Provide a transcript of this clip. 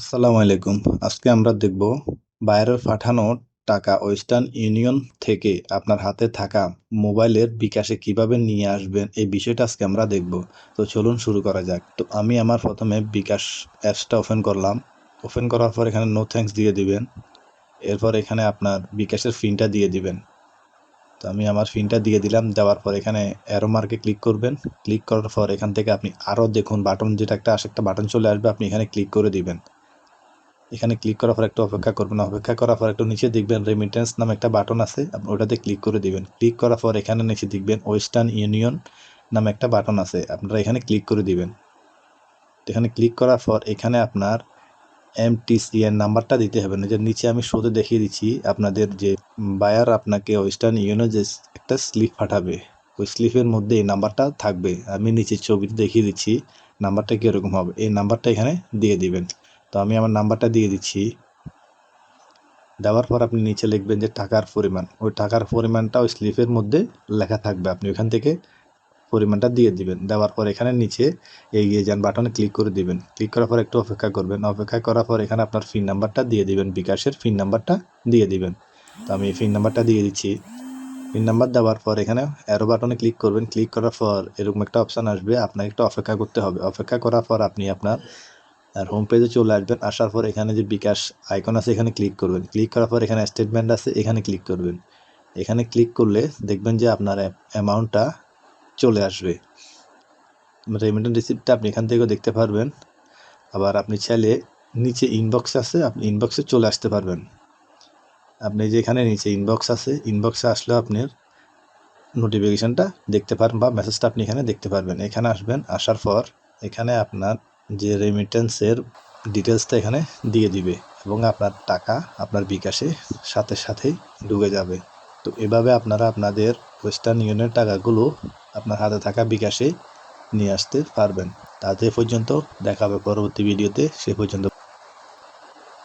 আসসালামু আলাইকুম। আজকে আমরা দেখব বাইরের পাঠানো টাকা ওয়েস্টার্ন ইউনিয়ন থেকে আপনার হাতে থাকা মোবাইলের বিকাশে কীভাবে নিয়ে আসবেন, এই বিষয়টা আজকে আমরা দেখব। তো চলুন শুরু করা যাক। তো আমি আমার প্রথমে বিকাশ অ্যাপসটা ওপেন করলাম। ওপেন করার পর এখানে নো থ্যাঙ্কস দিয়ে দিবেন। এরপর এখানে আপনার বিকাশের ফিনটা দিয়ে দিবেন। তো আমি আমার ফিনটা দিয়ে দিলাম। দেওয়ার পর এখানে অ্যারো মার্কে ক্লিক করবেন। ক্লিক করার পর এখান থেকে আপনি আরও দেখুন বাটন যেটা একটা আসে একটা বাটন চলে আসবে। আপনি এখানে ক্লিক করে দিবেন। এখানে ক্লিক করার পর একটু অপেক্ষা করবেন। অপেক্ষা করার পর একটু নিচে দেখবেন রেমিটেন্স নামে একটা বাটন আছে, আপনি ওটাতে ক্লিক করে দিবেন। ক্লিক করার পর এখানে নিচে দেখবেন ওয়েস্টার্ন ইউনিয়ন নামে একটা বাটন আছে, আপনারা এখানে ক্লিক করে দিবেন। এখানে ক্লিক করার পর এখানে আপনার এমটিসি এর নাম্বারটা দিতে হবে। না যে নিচে আমি শোতে দেখিয়ে দিচ্ছি, আপনাদের যে বায়ার আপনাকে ওয়েস্টার্ন ইউনিয়ন যে একটা স্লিপ পাঠাবে, ওই স্লিপের মধ্যে এই নাম্বারটা থাকবে। আমি নিচে ছবিতে দেখিয়ে দিচ্ছি, নাম্বারটা কীরকম হবে, এই নাম্বারটা এখানে দিয়ে দিবেন। তো আমি আমার নাম্বারটা দিয়ে দিচ্ছি। দেওয়ার পর আপনি নিচে লিখবেন যে টাকার পরিমাণ। ওই টাকার পরিমাণটা ওই স্লিপের মধ্যে লেখা থাকবে। আপনি ওখান থেকে পরিমাণটা দিয়ে দিবেন। দেওয়ার পর এখানে নিচে এগিয়ে যান বাটনে ক্লিক করে দিবেন। ক্লিক করার পর একটু অপেক্ষা করবেন। অপেক্ষা করার পর এখানে আপনার ফিন নাম্বারটা দিয়ে দিবেন। বিকাশের ফিন নাম্বারটা দিয়ে দিবেন। তো আমি ফিন নাম্বারটা দিয়ে দিচ্ছি। পিন নাম্বার দেওয়ার পর এখানে অ্যারো বাটনে ক্লিক করবেন। ক্লিক করার পর এরকম একটা অপশান আসবে। আপনাকে একটু অপেক্ষা করতে হবে। অপেক্ষা করার পর আপনি আপনার আর হোম পেজে চলে আসবেন, আসার পর এখানে যে বিকাশ আইকন আছে, এখানে ক্লিক করবেন। ক্লিক করার পর এখানে স্টেটমেন্ট আছে, এখানে ক্লিক করবেন। এখানে ক্লিক করলে দেখবেন যে আপনার অ্যামাউন্টটা চলে আসবে। রেমিটেন্স রিসিপ্টটা আপনি এখান থেকেও দেখতে পারবেন। আবার আপনি চাইলে নিচে ইনবক্স আছে, আপনি ইনবক্সে চলে আসতে পারবেন। আপনি যে এখানে নিচে ইনবক্স আছে ইনবক্সে আসলেও আপনার নোটিফিকেশানটা দেখতে পারবেন বা মেসেজটা আপনি এখানে দেখতে পারবেন। এখানে আসবেন, আসার পর এখানে আপনার যে রেমিটেন্সের ডিটেলসটা এখানে দিয়ে দিবে এবং আপনার টাকা আপনার বিকাশে সাথে সাথেই ঢুকে যাবে। তো এভাবে আপনারা আপনাদের ওয়েস্টার্ন ইউনিয়নের টাকাগুলো আপনার হাতে থাকা বিকাশে নিয়ে আসতে পারবেন। তাতে পর্যন্ত দেখাবে পরবর্তী ভিডিওতে সে পর্যন্ত